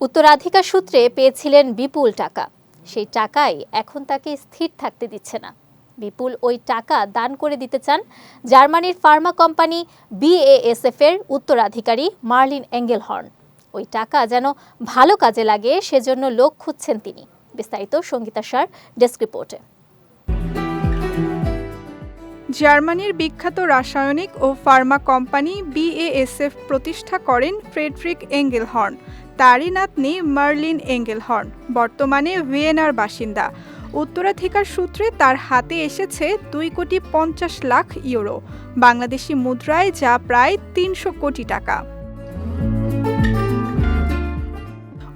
উত্তরাধিকার সূত্রে পেয়েছিলেন বিপুল টাকা। সেই টাকাই এখন তাকে স্থির থাকতে দিচ্ছে না। বিপুল ওই টাকা দান করে দিতে চান জার্মানির ফার্মা কোম্পানি বিএএসএফ এর উত্তরাধিকারী মার্লিন এঙ্গেলহর্ন। ওই টাকা যেন ভালো কাজে লাগে, সেজন্য লোক খুঁজছেন তিনি। বিস্তারিত সঙ্গীতা সার, ডেস্ক রিপোর্টে। জার্মানির বিখ্যাত রাসায়নিক ও ফার্মা কোম্পানি বিএএসএফ প্রতিষ্ঠা করেন ফ্রেডরিক এঙ্গেলহর্ন। তারই নাতনি মার্লিন এঙ্গেলহর্ন, বর্তমানে ভিয়েনার বাসিন্দা। উত্তরাধিকার সূত্রে তার হাতে এসেছে দুই কোটি পঞ্চাশ লাখ ইউরো, বাংলাদেশি মুদ্রায় যা প্রায় তিনশো কোটি টাকা।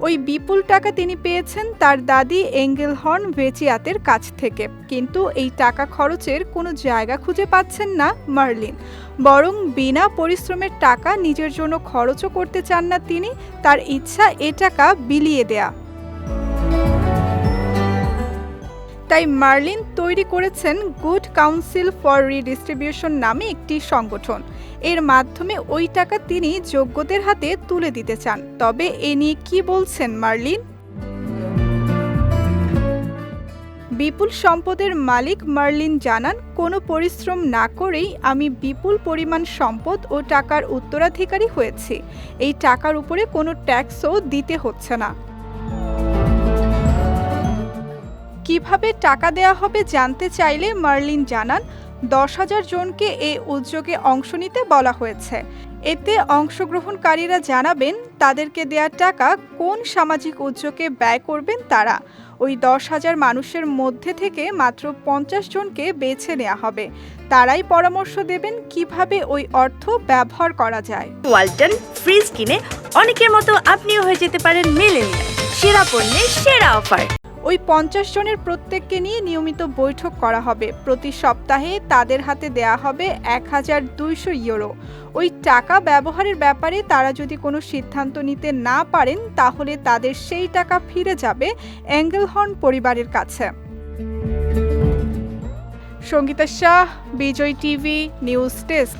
ওই বিপুল টাকা তিনি পেয়েছেন তার দাদি এঙ্গেলহর্ন ভেচিয়াতের কাছ থেকে। কিন্তু এই টাকা খরচের কোনো জায়গা খুঁজে পাচ্ছেন না মার্লিন। বরং বিনা পরিশ্রমের টাকা নিজের জন্য খরচও করতে চান না তিনি, তার ইচ্ছা এ টাকা বিলিয়ে দেয়া। তাই মার্লিন তৈরি করেছেন গুড কাউন্সিল ফর রিডিস্ট্রিবিউশন নামে একটি সংগঠন। এর মাধ্যমে ওই টাকা তিনি যোগ্যদের হাতে তুলে দিতে চান। তবে এ নিয়ে কি বলছেন মার্লিন? বিপুল সম্পদের মালিক মার্লিন জানান, কোনো পরিশ্রম না করেই আমি বিপুল পরিমাণ সম্পদ ও টাকার উত্তরাধিকারী হয়েছি। এই টাকার উপরে কোনো ট্যাক্সও দিতে হচ্ছে না। কীভাবে টাকা দেয়া হবে জানতে চাইলে মার্লিন জানান, দশ হাজার জনকে এই উদ্যোগে অংশ নিতে বলা হয়েছে। এতে অংশগ্রহণকারীরা জানাবেন, তাদেরকে দেয়া টাকা কোন সামাজিক উদ্যোগে ব্যয় করবেন তারা? ওই দশ হাজার মানুষের মধ্যে থেকে মাত্র পঞ্চাশ জনকে বেছে নেওয়া হবে। তারাই পরামর্শ দেবেন কীভাবে ওই অর্থ ব্যবহার করা যায়। ওয়ালটন ফ্রিজ কিনে অনেকের মতো আপনিও হয়ে যেতে পারেন মেলেনিয়া সেরা পণ্যের সেরা অফার। ওই পঞ্চাশ জনের প্রত্যেককে নিয়ে নিয়মিত বৈঠক করা হবে। প্রতি সপ্তাহে তাদের হাতে দেয়া হবে এক হাজার দুইশো ইউরো। ওই টাকা ব্যবহারের ব্যাপারে তারা যদি কোনো সিদ্ধান্ত নিতে না পারেন, তাহলে তাদের সেই টাকা ফিরে যাবে অ্যাঙ্গেলহর্ন পরিবারের কাছে। Sangita Shah, Vijay TV, news desk.